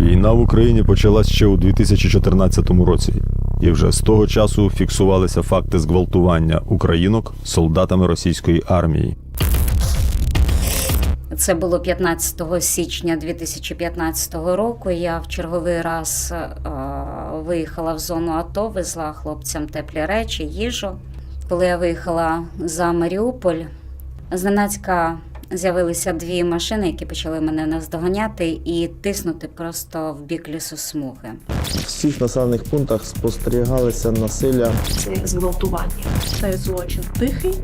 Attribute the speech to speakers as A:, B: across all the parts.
A: Війна в Україні почалась ще у 2014 році, і вже з того часу фіксувалися факти зґвалтування українок солдатами російської армії.
B: Це було 15 січня 2015 року. Я в черговий раз е, виїхала в зону АТО, везла хлопцям теплі речі, їжу. Коли я виїхала за Маріуполь, зненацька з'явилися дві машини, які почали мене наздоганяти і тиснути просто в бік лісосмуги.
C: В всіх населених пунктах спостерігалися насилля.
D: це зґвалтування.
E: Це злочин тихий.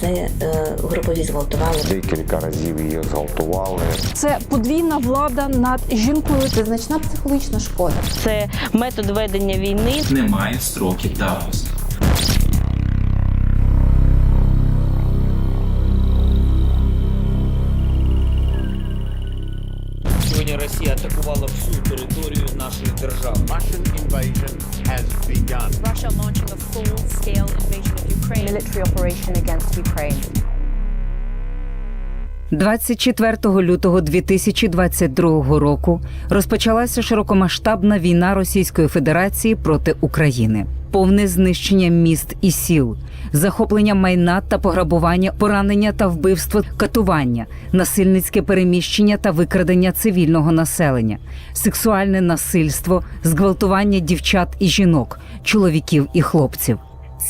D: Це е, групові зґвалтування.
F: Декілька разів її зґвалтували.
G: Це подвійна влада над жінкою.
H: Це значна психологічна шкода.
I: Це метод ведення війни.
J: Немає строків давності.
K: Russia. Russian invasion has begun.
G: Russia launching a full-scale invasion of Ukraine. Military operation against Ukraine.
L: 24 лютого 2022 року розпочалася широкомасштабна війна Російської Федерації проти України. Повне знищення міст і сіл, захоплення майна та пограбування, поранення та вбивство, катування, насильницьке переміщення та викрадення цивільного населення, сексуальне насильство, зґвалтування дівчат і жінок, чоловіків і хлопців.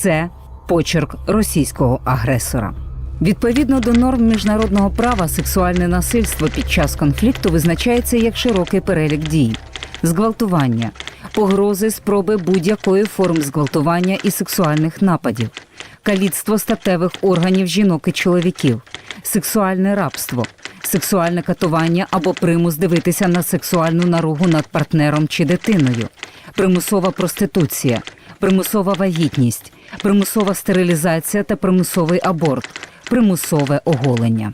L: Це почерк російського агресора. Відповідно до норм міжнародного права, сексуальне насильство під час конфлікту визначається як широкий перелік дій: зґвалтування, погрози, спроби будь-якої форм зґвалтування і сексуальних нападів, каліцтво статевих органів жінок і чоловіків, сексуальне рабство, сексуальне катування або примус дивитися на сексуальну наругу над партнером чи дитиною, примусова проституція, примусова вагітність, примусова стерилізація та примусовий аборт, примусове оголення.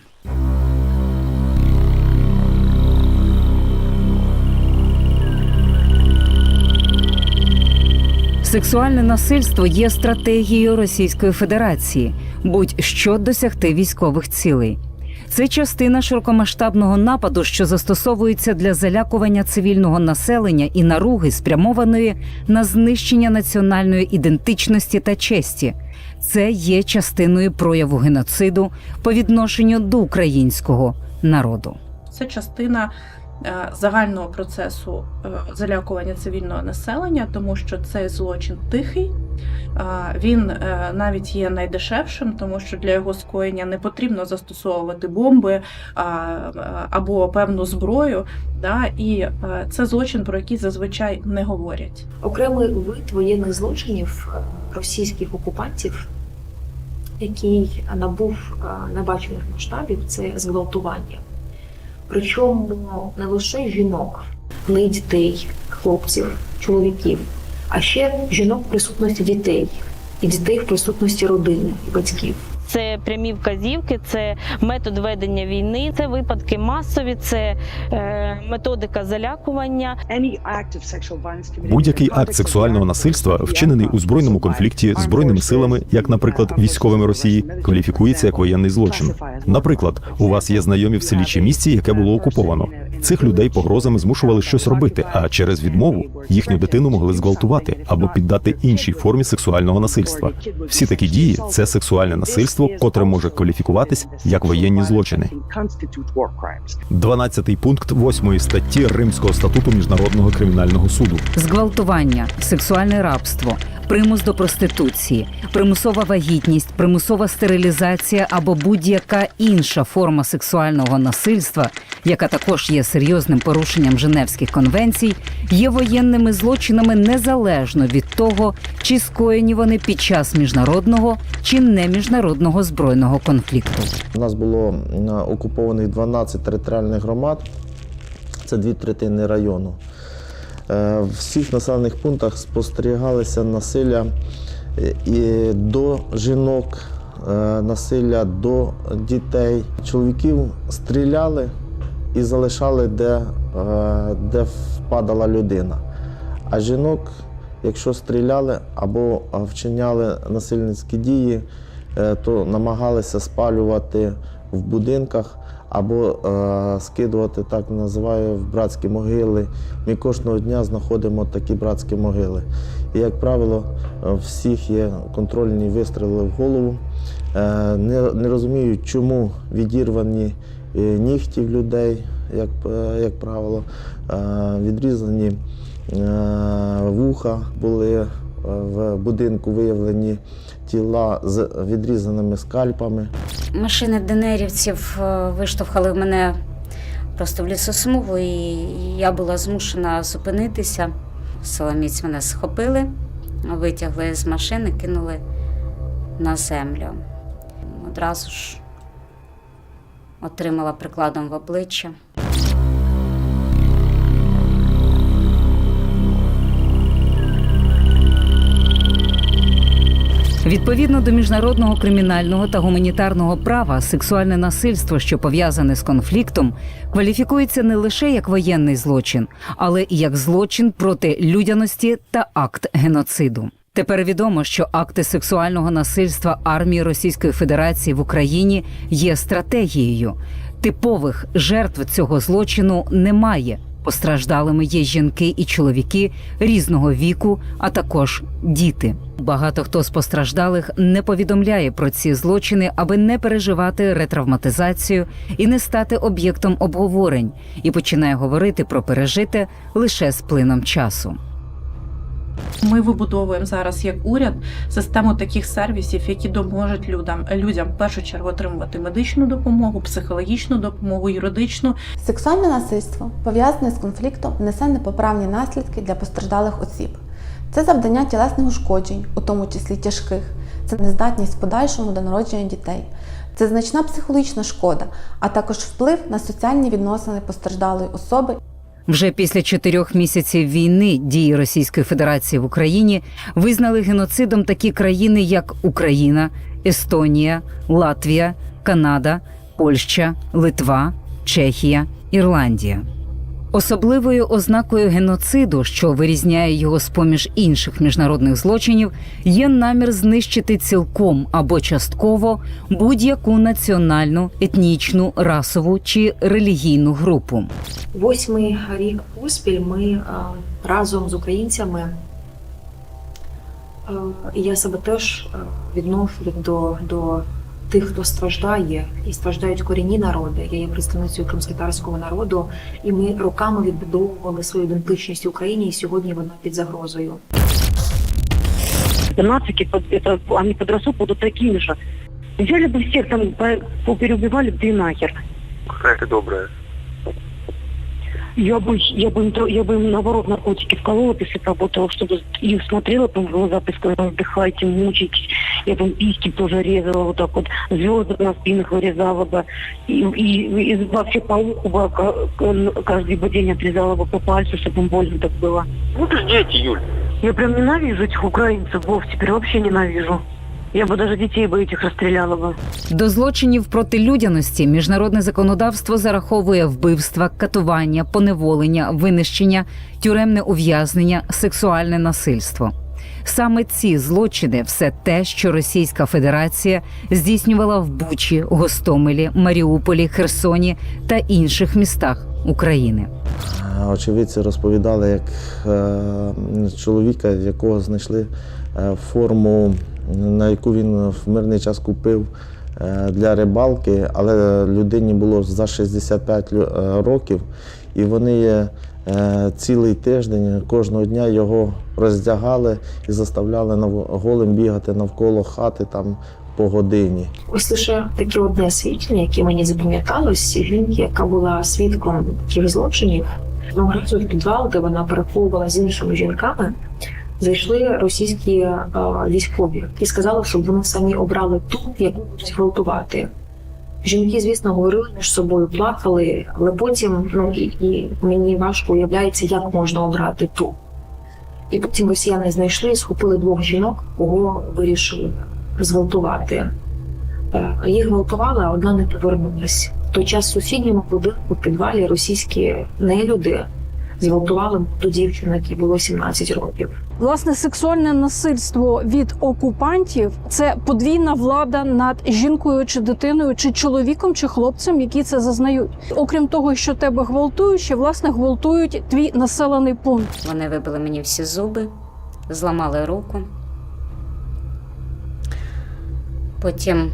L: Сексуальне насильство є стратегією Російської Федерації будь-що досягти військових цілей. Це частина широкомасштабного нападу, що застосовується для залякування цивільного населення і наруги, спрямованої на знищення національної ідентичності та честі. Це є частиною прояву геноциду по відношенню до українського народу.
E: Це частина е, загального процесу е, залякування цивільного населення, тому що цей злочин тихий. Він е, навіть є найдешевшим, тому що для його скоєння не потрібно застосовувати бомби або певну зброю. Да? І е, це злочин, про який зазвичай не говорять.
D: Окремий вид воєнних злочинів е, російських окупантів, який набув небачених масштабів, це зґвалтування. Причому не лише жінок, але й дітей, хлопців, чоловіків, а ще жінок в присутності дітей і дітей в присутності родини і батьків.
I: Це прямі вказівки, це метод ведення війни, це випадки масові, це е, методика залякування.
A: Будь-який акт сексуального насильства, вчинений у збройному конфлікті збройними силами, як, наприклад, військовими Росії, кваліфікується як воєнний злочин. Наприклад, у вас є знайомі в селі чи місті, яке було окуповано. Цих людей погрозами змушували щось робити, а через відмову їхню дитину могли зґвалтувати або піддати іншій формі сексуального насильства. Всі такі дії це сексуальне насильство, котре може кваліфікуватись як воєнні злочини. 12 пункт 8 статті Римського статуту міжнародного кримінального суду.
L: зґвалтування, сексуальне рабство, примус до проституції, примусова вагітність, примусова стерилізація або будь-яка інша форма сексуального насильства, яка також є серйозним порушенням Женевських конвенцій, є воєнними злочинами незалежно від того, чи скоєні вони під час міжнародного чи неміжнародного збройного конфлікту.
C: У нас було окупованих 12 територіальних громад, це дві третини району. Е, В всіх населених пунктах спостерігалися насилля е, і до жінок, е, насилля до дітей. Чоловіків стріляли і залишали, де, е, де впадала людина. А жінок, якщо стріляли або е, вчиняли насильницькі дії, е, то намагалися спалювати в будинках або скидувати, так називаю, в братські могили. Ми кожного дня знаходимо такі братські могили. І, як правило, всіх є контрольні вистріли в голову. Не розуміють, чому відірвані е, нігті в людей, як, е, як правило, е, відрізані е, вуха були в будинку виявлені тіла з відрізаними скальпами.
B: Машини ДНРівців е, виштовхали мене просто в лісосмугу, і я була змушена зупинитися. Соломіць мене схопили, витягли з машини, кинули на землю. Одразу ж отримала прикладом в обличчя.
L: Відповідно до міжнародного кримінального та гуманітарного права, сексуальне насильство, що пов'язане з конфліктом, кваліфікується не лише як воєнний злочин, але і як злочин проти людяності та акт геноциду. Тепер відомо, що акти сексуального насильства армії Російської Федерації в Україні є стратегією. Типових жертв цього злочину немає. Постраждалими є жінки і чоловіки різного віку, а також діти. Багато хто з постраждалих не повідомляє про ці злочини, аби не переживати ретравматизацію і не стати об'єктом обговорень, і починає говорити про пережите лише з плином часу.
E: Ми вибудовуємо зараз як уряд систему таких сервісів, які допоможуть людям людям в першу чергу отримувати медичну допомогу, психологічну допомогу, юридичну.
H: Сексуальне насильство, пов'язане з конфліктом, несе непоправні наслідки для постраждалих осіб. Це завдання тілесних ушкоджень, у тому числі тяжких, це нездатність в подальшому до народження дітей, це значна психологічна шкода, а також вплив на соціальні відносини постраждалої особи
L: Вже після чотирьох місяців війни дії Російської Федерації в Україні визнали геноцидом такі країни, як Україна, Естонія, Латвія, Канада, Польща, Литва, Чехія, Ірландія. Особливою ознакою геноциду, що вирізняє його з поміж інших міжнародних злочинів, є намір знищити цілком або частково будь-яку національну, етнічну, расову чи релігійну групу.
D: Восьмий рік поспіль ми е, разом з українцями, е, я себе теж е, відношу до, до тих, хто страждає, і страждають корінні народи. Я є представницею кримськотарського народу, і ми роками відбудовували свою ідентичність в Україні, і сьогодні вона під загрозою.
I: Нацики, под- это, они подрастут, будут такими же. Взяли бы всех там, по- попереубивали, да и нахер.
F: Какая ты добрая.
I: Я бы, я бы, им тро- я бы им наоборот наркотики вколола, если бы работала, чтобы их смотрела там в глаза, бы сказала, отдыхайте, мучайтесь. Я бы им письки тоже резала вот так вот, звезды на спинах вырезала бы. И, и, и вообще по уху бы ка- ка- каждый бы день отрезала бы по пальцу, чтобы им больно так было.
F: Вот же дети, Юль.
I: Я прям ненавижу этих украинцев, Вов, теперь вообще ненавижу. Я бы даже детей бы этих расстреляла бы.
L: До злочинів проти людяності міжнародне законодавство зараховує вбивства, катування, поневолення, винищення, тюремне ув'язнення, сексуальне насильство. Саме ці злочини все те, що Російська Федерація здійснювала в Бучі, Гостомелі, Маріуполі, Херсоні та інших містах України.
C: Е, Очевидці розповідали, як е, чоловіка, якого знайшли е, форму, на яку він в мирний час купив е, для рибалки, але людині було за 65 лю- е, років, і вони е, цілий тиждень кожного дня його роздягали і заставляли голим бігати навколо хати там по годині.
D: Ось лише таке одне свідчення, яке мені запам'яталось, жінки, яка була свідком таких злочинів. Разу в підвал, де вона переховувала з іншими жінками, зайшли російські е, військові і сказали, щоб вони самі обрали ту, яку будуть гвалтувати. Жінки, звісно, говорили між собою, плакали, але потім ну і, і мені важко уявляється, як можна обрати ту. І потім росіяни знайшли і схопили двох жінок, кого вирішили зґвалтувати. Е, Їх гвалтували, а одна не повернулась. В той час сусідньому будинку в підвалі російські нелюди зґвалтували молоду дівчину, якій було 17 років.
M: Власне, сексуальне насильство від окупантів це подвійна влада над жінкою чи дитиною, чи чоловіком, чи хлопцем, які це зазнають. Окрім того, що тебе гвалтують, ще власне гвалтують твій населений пункт.
B: Вони вибили мені всі зуби, зламали руку. Потім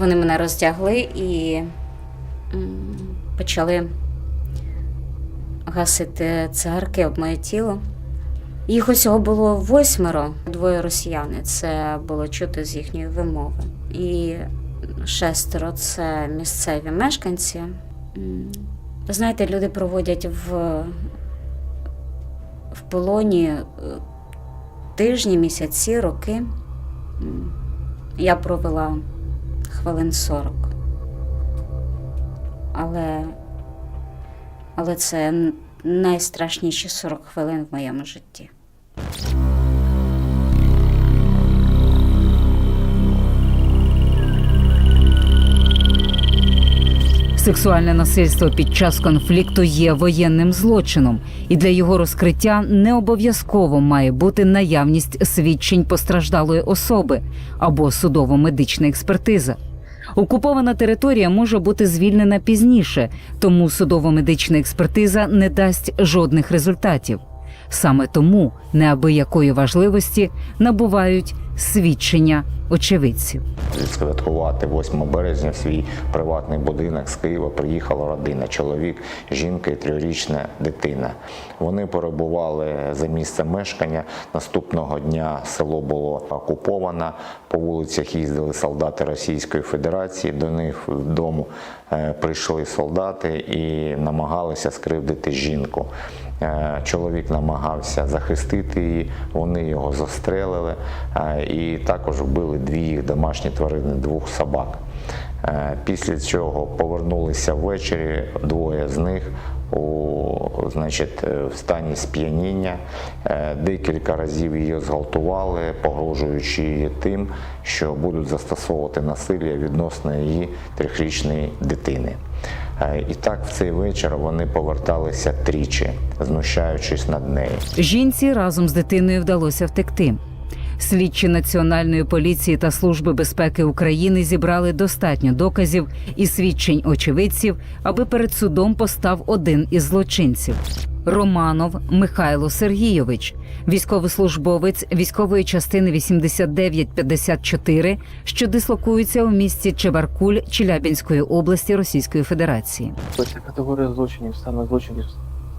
B: вони мене роздягли і почали гасити цигарки об моє тіло. Їх усього було восьмеро, двоє росіяни. Це було чути з їхньої вимови. І шестеро це місцеві мешканці. Знаєте, люди проводять в, в полоні е, тижні, місяці, роки. Я провела хвилин 40. Але, але це найстрашніші 40 хвилин в моєму житті.
L: Сексуальне насильство під час конфлікту є воєнним злочином, і для його розкриття не обов'язково має бути наявність свідчень постраждалої особи або судово-медична експертиза. Окупована територія може бути звільнена пізніше, тому судово-медична експертиза не дасть жодних результатів. Саме тому неабиякої важливості набувають свідчення очевидців.
N: Відсвяткувати 8 березня в свій приватний будинок з Києва приїхала родина, чоловік, жінка і трьохрічна дитина. Вони перебували за місцем мешкання. Наступного дня село було окуповано. По вулицях їздили солдати Російської Федерації. До них вдома е, прийшли солдати і намагалися скривдити жінку. Е, Чоловік намагався захистити її, вони його застрелили е, і також вбили дві їх домашні тварини, двох собак. Е, Після цього повернулися ввечері, двоє з них у, значить, в стані сп'яніння. Декілька разів її зґвалтували, погрожуючи її тим, що будуть застосовувати насилля відносно її трьохрічної дитини. Е, І так в цей вечір вони поверталися тричі, знущаючись над нею.
L: Жінці разом з дитиною вдалося втекти. Слідчі Національної поліції та Служби безпеки України зібрали достатньо доказів і свідчень очевидців, аби перед судом постав один із злочинців. Романов Михайло Сергійович, військовослужбовець військової частини 8954, що дислокується у місті Чебаркуль Челябінської області Російської Федерації.
O: Ось категорія злочинів, саме злочинів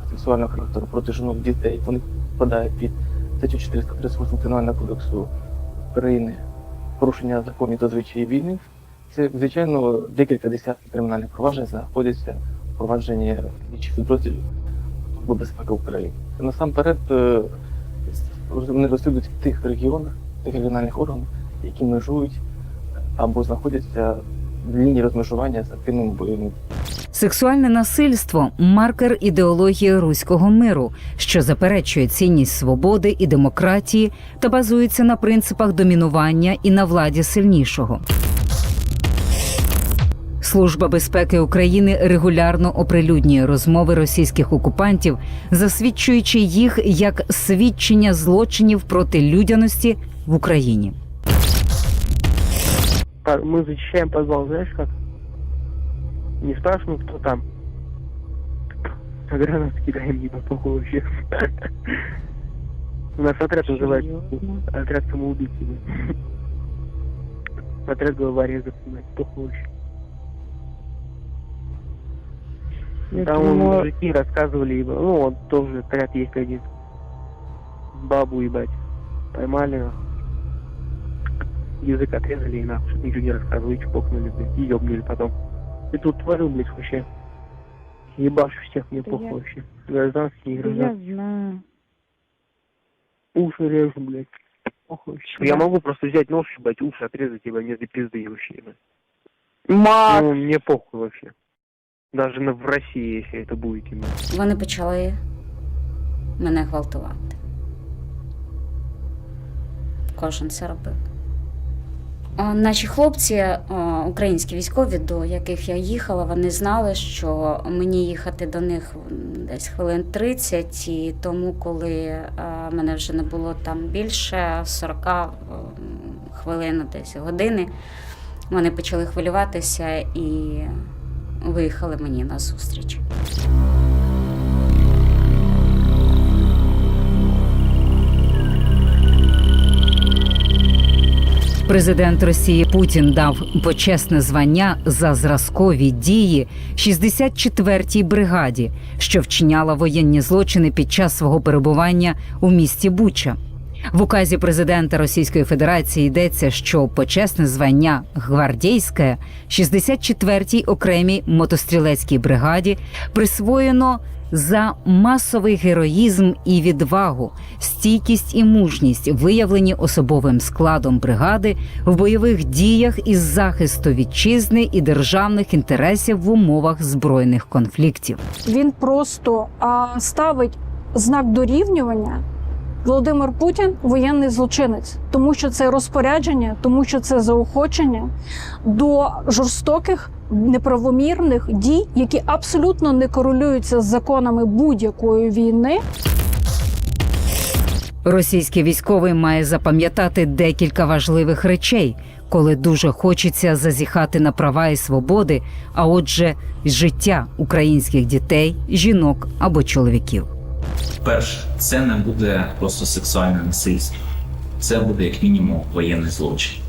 O: сексуального характеру проти жінок дітей, вони підпадають під статтю 438 Кримінального кодексу України порушення законів та звичаїв війни. Це, звичайно, декілька десятків кримінальних проваджень знаходяться в провадженні слідчих підрозділів безпеки України. Насамперед е, вони розслідують в тих регіонах, тих регіональних органах, які межують або знаходяться в лінії розмежування з активними бойовими
L: Сексуальне насильство маркер ідеології руського миру, що заперечує цінність свободи і демократії та базується на принципах домінування і на владі сильнішого. Служба безпеки України регулярно оприлюднює розмови російських окупантів, засвідчуючи їх як свідчення злочинів проти людяності в Україні.
P: Мы зачищаем подвал, знаешь как? Не спрашиваем, кто там. Гранат кидаем, не похуй вообще. У нас отряд называется отряд самоубийц. Отряд головорезов, блядь, похуй вообще. Там вон мужики рассказывали, ну вот тоже отряд есть один. Бабу, ебать, поймали, язык отрезали и нахуй, ничего не рассказывали, чпокнули, блядь, и ёбнули потом. И тут творю, блядь, вообще. Ебашу всех, мне похуй вообще. Гражданские, гражданские.
M: знаю.
P: Уши режу, блядь. Похуй вообще. Я могу просто взять нож, ебать, уши отрезать, ебать, до пизды вообще, ебать. Ну, мне похуй вообще. Даже на, в России, если это будет, ебать.
B: Вони почали мене гвалтувати. Кожен це робив. Наші хлопці, українські військові, до яких я їхала, вони знали, що мені їхати до них десь хвилин 30, і тому, коли мене вже не було там більше 40 хвилин, десь години, вони почали хвилюватися і виїхали мені на зустріч.
L: Президент Росії Путін дав почесне звання за зразкові дії 64-й бригаді, що вчиняла воєнні злочини під час свого перебування у місті Буча. В указі президента Російської Федерації йдеться, що почесне звання гвардійське 64-й окремій мотострілецькій бригаді присвоєно за масовий героїзм і відвагу, стійкість і мужність, виявлені особовим складом бригади в бойових діях із захисту вітчизни і державних інтересів в умовах збройних конфліктів.
M: Він просто а, ставить знак дорівнювання. Володимир Путін воєнний злочинець, тому що це розпорядження, тому що це заохочення до жорстоких неправомірних дій, які абсолютно не корелюються з законами будь-якої війни.
L: Російський військовий має запам'ятати декілька важливих речей, коли дуже хочеться зазіхати на права і свободи, а отже, життя українських дітей, жінок або чоловіків.
J: Перше, це не буде просто сексуальне насильство. Це буде як мінімум воєнний злочин.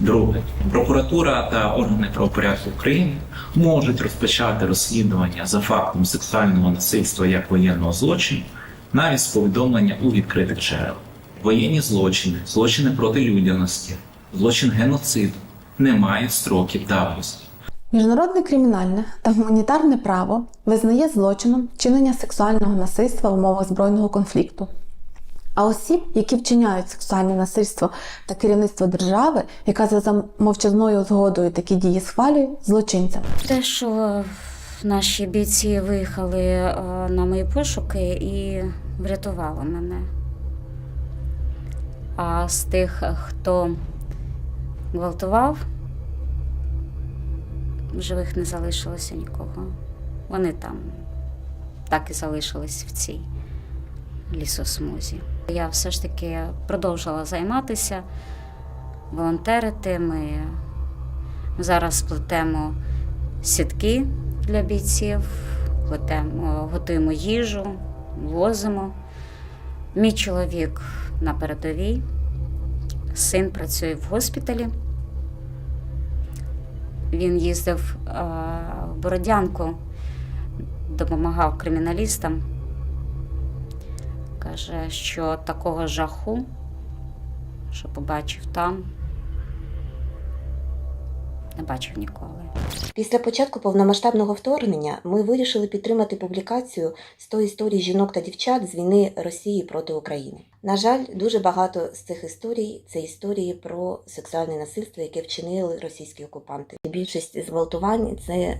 J: Друге, прокуратура та органи правопорядку України можуть розпочати розслідування за фактом сексуального насильства як воєнного злочину навіть з повідомлення у відкритих джерел. Воєнні злочини, злочини проти людяності, злочин геноциду не мають строків давності.
H: Міжнародне кримінальне та гуманітарне право визнає злочином вчинення сексуального насильства в умовах збройного конфлікту. А осіб, які вчиняють сексуальне насильство та керівництво держави, яка за мовчазною згодою такі дії схвалює, злочинцями.
B: Те, що наші бійці виїхали е, на мої пошуки і врятували мене. А з тих, хто гвалтував, в живих не залишилося нікого. Вони там так і залишились в цій лісосмузі. Я все ж таки продовжила займатися, волонтерити. Ми зараз плетемо сітки для бійців, плетемо, готуємо їжу, возимо. Мій чоловік на передовій, син працює в госпіталі. Він їздив е, в Бородянку, допомагав криміналістам. Каже, що такого жаху, що побачив там, не бачив ніколи.
Q: Після початку повномасштабного вторгнення ми вирішили підтримати публікацію 100 історій жінок та дівчат з війни Росії проти України. На жаль, дуже багато з цих історій це історії про сексуальне насильство, яке вчинили російські окупанти. Більшість зґвалтувань це е,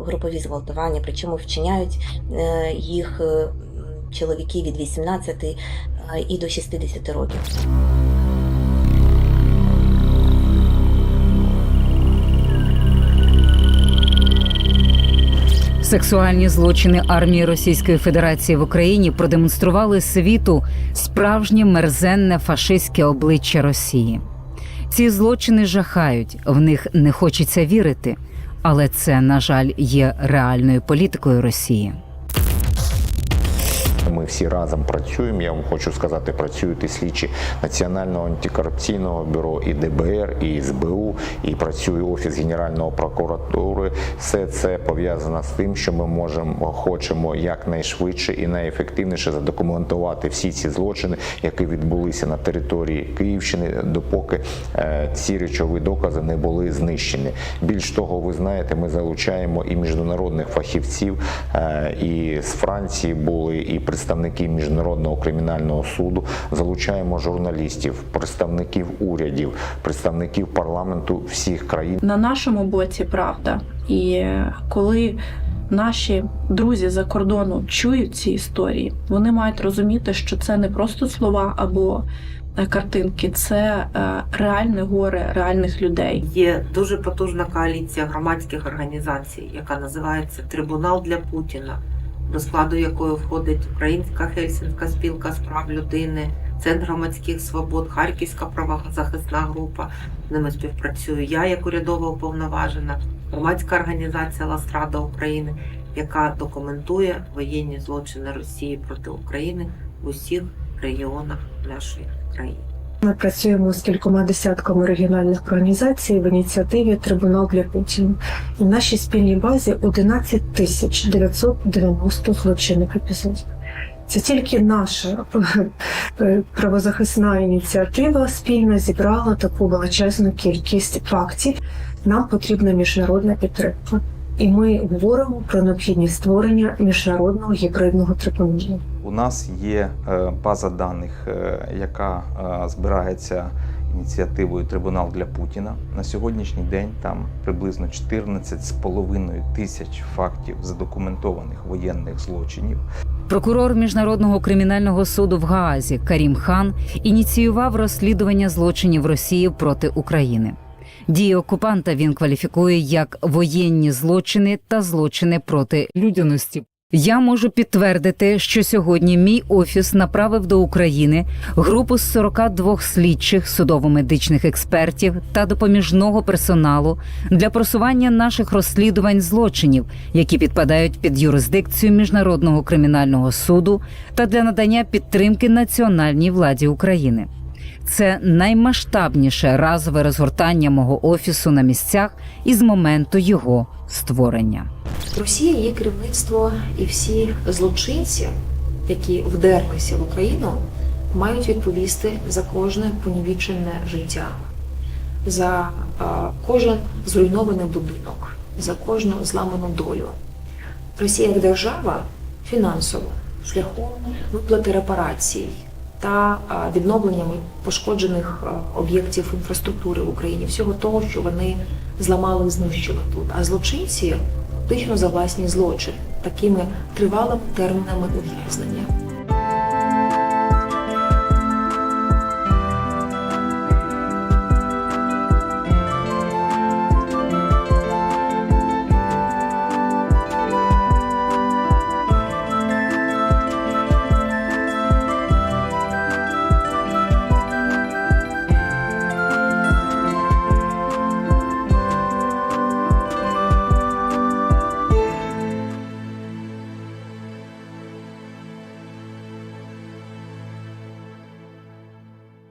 Q: групові зґвалтування, причому вчиняють е, їх е, чоловіки від 18 е, і до 60 років.
L: Сексуальні злочини армії Російської Федерації в Україні продемонстрували світу справжнє мерзенне фашистське обличчя Росії. Ці злочини жахають, в них не хочеться вірити, але це, на жаль, є реальною політикою Росії.
N: Ми всі разом працюємо. Я вам хочу сказати, працюють і слідчі Національного антикорупційного бюро, і ДБР, і СБУ, і працює офіс Генеральної прокуратури. Все це пов'язано з тим, що ми можемо хочемо якнайшвидше і найефективніше задокументувати всі ці злочини, які відбулися на території Київщини, допоки е, ці речові докази не були знищені. Більш того, ви знаєте, ми залучаємо і міжнародних фахівців, е, і з Франції були і представники міжнародного кримінального суду. Залучаємо журналістів, представників урядів, представників парламенту всіх країн.
E: На нашому боці правда. І коли наші друзі за кордону чують ці історії, вони мають розуміти, що це не просто слова або е, картинки, це е, реальне горе реальних людей.
R: Є дуже потужна коаліція громадських організацій, яка називається Трибунал для Путіна, до складу якої входить Українська Хельсінська спілка з прав людини, Центр громадських свобод, Харківська правозахисна група. З ними співпрацюю я як урядова уповноважена, громадська організація Ластрада України, яка документує воєнні злочини Росії проти України в усіх регіонах нашої країни.
S: Ми працюємо з кількома десятками регіональних організацій в ініціативі Трибунал для Путіна. І в нашій спільній базі 11 тисяч 990 злочинних епізодів. Це тільки наша правозахисна ініціатива спільно зібрала таку величезну кількість фактів. Нам потрібна міжнародна підтримка. І ми говоримо про необхідність створення міжнародного гібридного трибуналу.
T: У нас є е, база даних, е, яка е, збирається ініціативою Трибунал для Путіна. На сьогоднішній день там приблизно 14,5 тисяч фактів задокументованих воєнних злочинів.
L: Прокурор міжнародного кримінального суду в Гаазі Карім Хан ініціював розслідування злочинів Росії проти України. Дії окупанта він кваліфікує як воєнні злочини та злочини проти людяності. Я можу підтвердити, що сьогодні мій офіс направив до України групу з 42 слідчих судово-медичних експертів та допоміжного персоналу для просування наших розслідувань злочинів, які підпадають під юрисдикцію міжнародного кримінального суду, та для надання підтримки національній владі України. Це наймасштабніше разове розгортання мого офісу на місцях із моменту його створення.
D: Росія, її керівництво і всі злочинці, які вдерлися в Україну, мають відповісти за кожне понівічене життя, за кожен зруйнований будинок, за кожну зламану долю. Росія як держава фінансово шляхом виплати репарацій та відновленнями пошкоджених об'єктів інфраструктури в Україні, всього того, що вони зламали і знищили тут. А злочинці фактично за власні злочини, такими тривалими термінами ув'язнення.